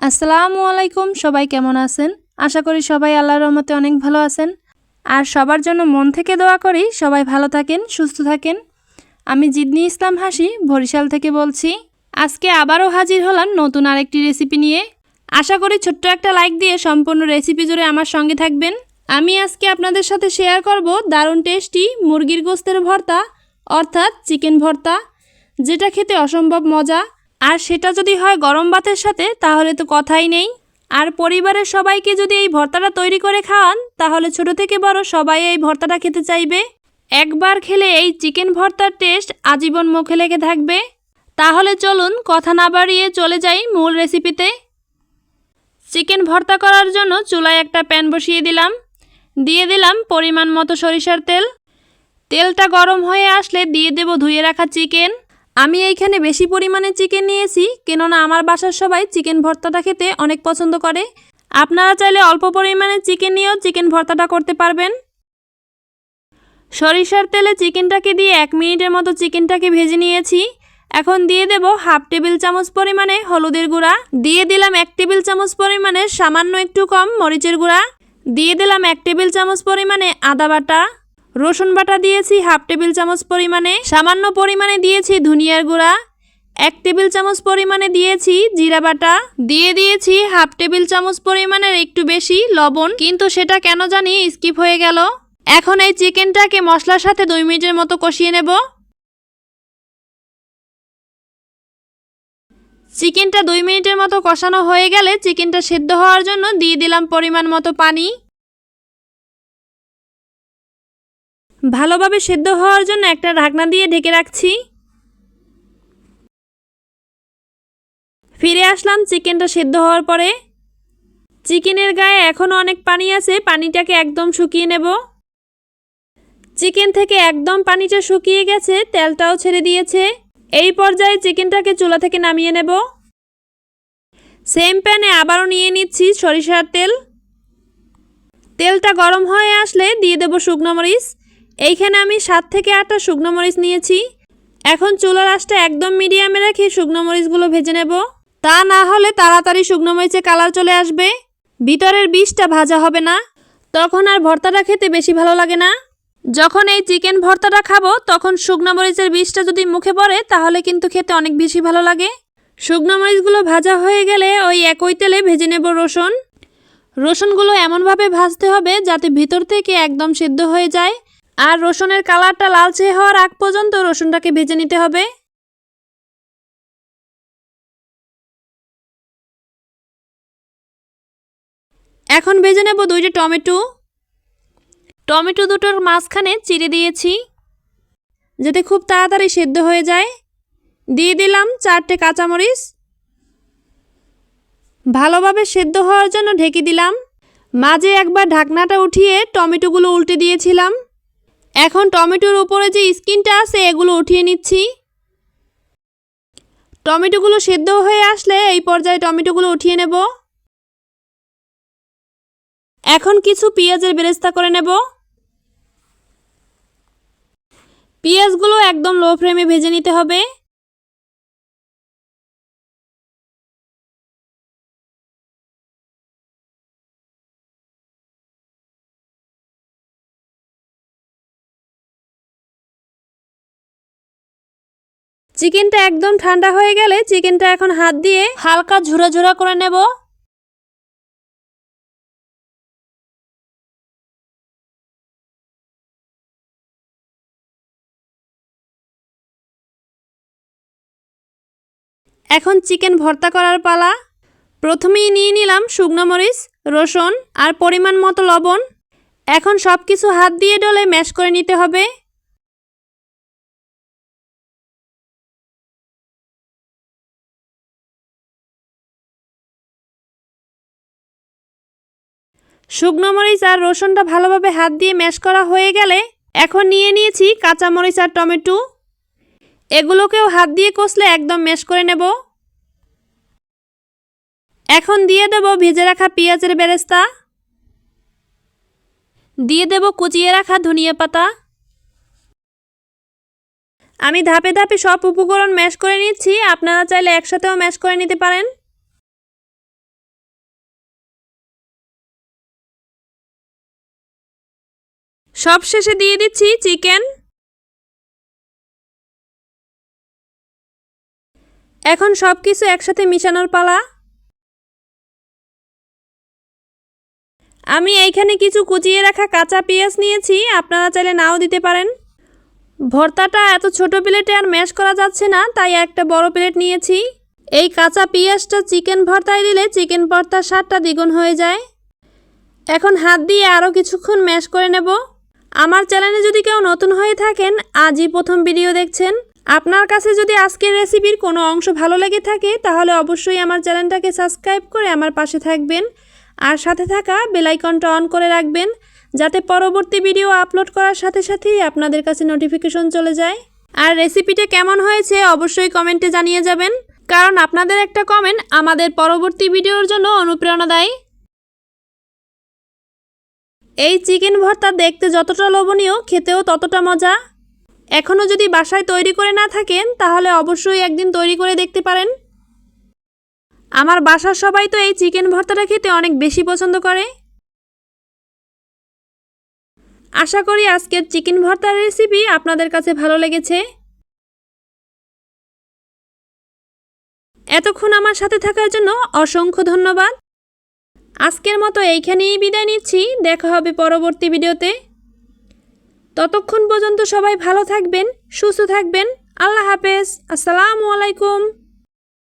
আসসালামু আলাইকুম, সবাই কেমন আছেন? আশা করি সবাই আল্লাহর রহমতে অনেক ভালো আছেন। আর সবার জন্য মন থেকে দোয়া করি, সবাই ভালো থাকেন, সুস্থ থাকেন। আমি জিদনি ইসলাম হাসি, বরিশাল থেকে বলছি। আজকে আবারও হাজির হলাম নতুন আরেকটি রেসিপি নিয়ে। আশা করি ছোট্ট একটা লাইক দিয়ে সম্পূর্ণ রেসিপি জুড়ে আমার সঙ্গে থাকবেন। আমি আজকে আপনাদের সাথে শেয়ার করব দারুণ টেস্টি মুরগির গোস্তের ভর্তা, অর্থাৎ চিকেন ভর্তা, যেটা খেতে অসম্ভব মজা। আর সেটা যদি হয় গরম ভাতের সাথে, তাহলে তো কথাই নেই। আর পরিবারের সবাইকে যদি এই ভর্তাটা তৈরি করে খাওয়ান, তাহলে ছোট থেকে বড় সবাই এই ভর্তাটা খেতে চাইবে। একবার খেলে এই চিকেন ভর্তার টেস্ট আজীবন মুখে লেগে থাকবে। তাহলে চলুন কথা না বাড়িয়ে চলে যাই মূল রেসিপিতে। চিকেন ভর্তা করার জন্য চুলায় একটা প্যান বসিয়ে দিলাম। দিয়ে দিলাম পরিমাণ মতো সরিষার তেল। তেলটা গরম হয়ে আসলে দিয়ে দেব ধুয়ে রাখা চিকেন। আমি এইখানে বেশি পরিমাণে চিকেন নিয়েছি, কেননা আমার বাসার সবাই চিকেন ভর্তাটা খেতে অনেক পছন্দ করে। আপনারা চাইলে অল্প পরিমাণে চিকেন নিয়েও চিকেন ভর্তাটা করতে পারবেন। সরিষার তেলে চিকেনটাকে দিয়ে এক মিনিটের মতো চিকেনটাকে ভেজে নিয়েছি। এখন দিয়ে দেব হাফ টেবিল চামচ পরিমাণে হলুদের গুঁড়া। দিয়ে দিলাম এক টেবিল চামচ পরিমাণে সামান্য একটু কম মরিচের গুঁড়া। দিয়ে দিলাম এক টেবিল চামচ পরিমাণে আদা বাটা। রসুন বাটা দিয়েছি হাফ টেবিল চামচ পরিমাণে, সামান্য পরিমাণে দিয়েছি ধনিয়ার গুঁড়া, এক টেবিল চামচ পরিমাণে দিয়েছি জিরা বাটা, দিয়ে দিয়েছি হাফ টেবিল চামচ পরিমাণের একটু বেশি লবণ, কিন্তু সেটা কেন জানি স্কিপ হয়ে গেল। এখন এই চিকেনটাকে মশলার সাথে দুই মিনিটের মতো কষিয়ে নেব। চিকেনটা দুই মিনিটের মতো কষানো হয়ে গেলে চিকেনটা সেদ্ধ হওয়ার জন্য দিয়ে দিলাম পরিমাণ মতো পানি। ভালোভাবে সেদ্ধ হওয়ার জন্য একটা ঢাকনা দিয়ে ঢেকে রাখছি। ফিরে আসলাম চিকেনটা সেদ্ধ হওয়ার পরে। চিকেনের গায়ে এখনও অনেক পানি আছে, পানিটাকে একদম শুকিয়ে নেব। চিকেন থেকে একদম পানিটা শুকিয়ে গেছে, তেলটাও ছেড়ে দিয়েছে। এই পর্যায়ে চিকেনটাকে চুলা থেকে নামিয়ে নেব। সেম প্যানে আবারও নিয়ে নিচ্ছি সরিষার তেল। তেলটা গরম হয়ে আসলে দিয়ে দেব শুকনো মরিচ। এইখানে আমি সাত থেকে আটটা শুকনো মরিচ নিয়েছি। এখন চুলার আঁচটা একদম মিডিয়ামে রেখে শুকনো মরিচগুলো ভেজে নেব। তা না হলে তাড়াতাড়ি শুকনো মরিচে কালার চলে আসবে। ভিতরের বীজটা ভাজা হবে না। তখন আর ভর্তাটা খেতে বেশি ভালো লাগে না। যখন এই চিকেন ভর্তাটা খাব, তখন শুকনো মরিচের বীজটা যদি মুখে পড়ে, তাহলে কিন্তু খেতে অনেক বেশি ভালো লাগে। শুকনো মরিচগুলো ভাজা হয়ে গেলে ওই একই তেলে ভেজে নেব রসুন। রসুনগুলো এমনভাবে ভাজতে হবে যাতে ভিতর থেকে একদম সেদ্ধ হয়ে যায়। আর রসুনের কালারটা লালচে হওয়ার আগ পর্যন্ত রসুনটাকে ভেজে নিতে হবে। এখন ভেজে নেব দুইটা টমেটো। টমেটো দুটোর মাঝখানে চিড়ে দিয়েছি, যাতে খুব তাড়াতাড়ি সেদ্ধ হয়ে যায়। দিয়ে দিলাম চারটে কাঁচামরিচ। ভালোভাবে সেদ্ধ হওয়ার জন্য ঢেকে দিলাম। মাঝে একবার ঢাকনাটা উঠিয়ে টমেটোগুলো উল্টে দিয়েছিলাম। এখন টমেটোর উপরে যে স্কিনটা আছে, এগুলো উঠিয়ে নিচ্ছি। টমেটোগুলো সেদ্ধ হয়ে আসলে এই পর্যায়ে টমেটোগুলো উঠিয়ে নেব। এখন কিছু পেঁয়াজের বেরেস্তা করে নেব। পেঁয়াজগুলো একদম লো ফ্লেমে ভেজে নিতে হবে। চিকেনটা একদম ঠান্ডা হয়ে গেলে চিকেনটা এখন হাত দিয়ে হালকা ঝুরা ঝুরা করে নেব। এখন চিকেন ভর্তা করার পালা। প্রথমেই নিয়ে নিলাম শুকনো মরিচ, রসুন আর পরিমাণ মতো লবণ। এখন সব কিছু হাত দিয়ে ডলে ম্যাশ করে নিতে হবে। শুকনো মরিচ আর রসুনটা ভালোভাবে হাত দিয়ে ম্যাশ করা হয়ে গেলে এখন নিয়ে নিয়েছি কাঁচা মরিচ আর টমেটো। এগুলোকেও হাত দিয়ে কষলে একদম ম্যাশ করে নেব। এখন দিয়ে দেব ভেজে রাখা পেঁয়াজের বেরেস্তা। দিয়ে দেব কুচিয়ে রাখা ধনিয়া পাতা। আমি ধাপে ধাপে সব উপকরণ ম্যাশ করে নিচ্ছি, আপনারা চাইলে একসাথেও ম্যাশ করে নিতে পারেন। সব শেষে দিয়ে দিচ্ছি চিকেন। এখন সব কিছু একসাথে মিশানোর পালা। আমি এইখানে কিছু কুচিয়ে রাখা কাঁচা পেঁয়াজ নিয়েছি, আপনারা চাইলে নাও দিতে পারেন। ভর্তাটা এত ছোট প্লেটে আর ম্যাশ করা যাচ্ছে না, তাই একটা বড় প্লেট নিয়েছি। এই কাঁচা পেঁয়াজটা চিকেন ভর্তায় দিলে চিকেন ভর্তার স্বাদটা দ্বিগুণ হয়ে যায়। এখন হাত দিয়ে আরও কিছুক্ষণ ম্যাশ করে নেব। আমার চ্যানেলে যদি কেউ নতুন হয়ে থাকেন, আজই প্রথম ভিডিও দেখছেন। আপনার কাছে যদি আজকের রেসিপির কোনো অংশ ভালো লেগে থাকে, তাহলে অবশ্যই আমার চ্যানেলটাকে সাবস্ক্রাইব করে আমার পাশে থাকবেন। আর সাথে থাকা বেলাইকনটা অন করে রাখবেন, যাতে পরবর্তী ভিডিও আপলোড করার সাথে সাথেই আপনাদের কাছে নোটিফিকেশন চলে যায়। আর রেসিপিটা কেমন হয়েছে অবশ্যই কমেন্টে জানিয়ে যাবেন। কারণ আপনাদের একটা কমেন্ট আমাদের পরবর্তী ভিডিওর জন্য অনুপ্রেরণা দেয়। এই চিকেন ভর্তা দেখতে যতটা লোভনীয়, খেতেও ততটা মজা। এখনও যদি বাসায় তৈরি করে না থাকেন, তাহলে অবশ্যই একদিন তৈরি করে দেখতে পারেন। আমার বাসার সবাই তো এই চিকেন ভর্তাটা খেতে অনেক বেশি পছন্দ করে। আশা করি আজকের চিকেন ভর্তার রেসিপি আপনাদের কাছে ভালো লেগেছে। এতক্ষণ আমার সাথে থাকার জন্য অসংখ্য ধন্যবাদ। আজকের মতো এইখানেই বিদায় নিচ্ছি। দেখা হবে পরবর্তী ভিডিওতে। ততক্ষণ পর্যন্ত সবাই ভালো থাকবেন, সুস্থ থাকবেন। আল্লাহ হাফেজ। আসসালামু আলাইকুম।